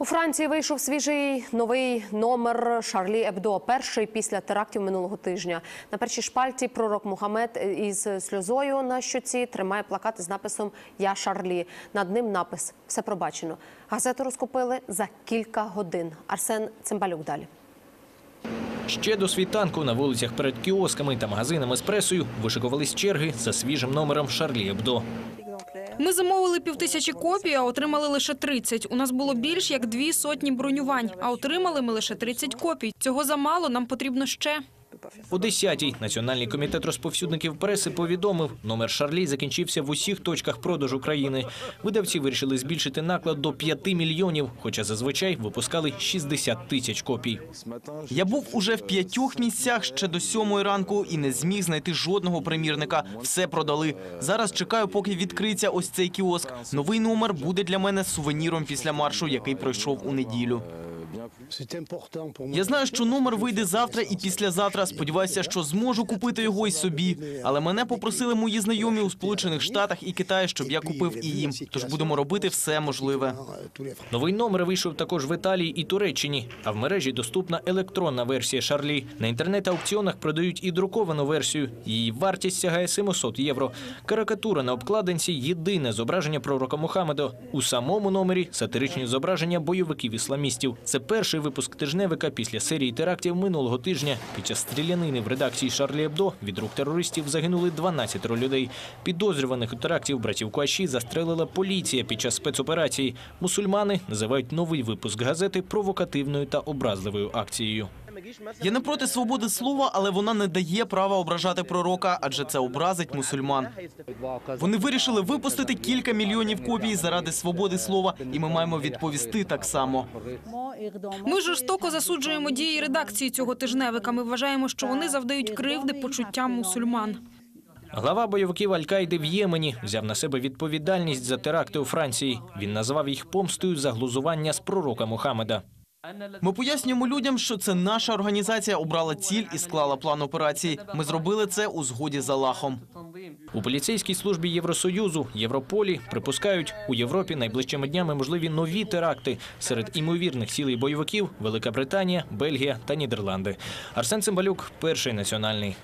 У Франції вийшов свіжий новий номер Шарлі Ебдо, перший після терактів минулого тижня. На першій шпальті пророк Мухаммед із сльозою на щоці тримає плакат з написом Я Шарлі. Над ним напис Все пробачено. Газету розкупили за кілька годин. Арсен Цимбалюк далі. Ще до світанку на вулицях перед кіосками та магазинами з пресою вишикувались черги за свіжим номером Шарлі Ебдо. Ми замовили півтисячі копій, а отримали лише 30. У нас було більш як дві сотні бронювань, а отримали ми лише 30 копій. Цього замало, нам потрібно ще. О 10-й Національний комітет розповсюдників преси повідомив, номер Шарлі закінчився в усіх точках продажу країни. Видавці вирішили збільшити наклад до 5 мільйонів, хоча зазвичай випускали 60 тисяч копій. Я був уже в п'ятьох місцях ще до сьомої ранку і не зміг знайти жодного примірника. Все продали. Зараз чекаю, поки відкриється ось цей кіоск. Новий номер буде для мене сувеніром після маршу, який пройшов у неділю. Я знаю, що номер вийде завтра і післязавтра. Сподіваюся, що зможу купити його й собі. Але мене попросили мої знайомі у Сполучених Штатах і Китаї, щоб я купив і їм. Тож будемо робити все можливе. Новий номер вийшов також в Італії і Туреччині, а в мережі доступна електронна версія Шарлі. На інтернет-аукціонах продають і друковану версію. Її вартість сягає 700 євро. Карикатура на обкладинці – єдине зображення пророка Мухаммеда. У самому номері сатиричні зображення бойовиків-ісламістів. Це перший випуск тижневика після серії терактів минулого тижня. Під час стрілянини в редакції Шарлі Ебдо від рук терористів загинули 12 людей. Підозрюваних у терактів братів Куаші застрелила поліція під час спецоперації. Мусульмани називають новий випуск газети провокативною та образливою акцією. Я не проти свободи слова, але вона не дає права ображати пророка, адже це образить мусульман. Вони вирішили випустити кілька мільйонів копій заради свободи слова, і ми маємо відповісти так само. Ми жорстоко засуджуємо дії редакції цього тижневика. Ми вважаємо, що вони завдають кривди почуттям мусульман. Глава бойовиків Аль-Каїди в Ємені взяв на себе відповідальність за теракти у Франції. Він назвав їх помстою за глузування з пророка Мухаммеда. Ми пояснюємо людям, що це наша організація обрала ціль і склала план операції. Ми зробили це у згоді з Аллахом. У поліцейській службі Євросоюзу Європолі припускають, у Європі найближчими днями можливі нові теракти серед імовірних цілей бойовиків Велика Британія, Бельгія та Нідерланди. Арсен Цимбалюк, перший національний.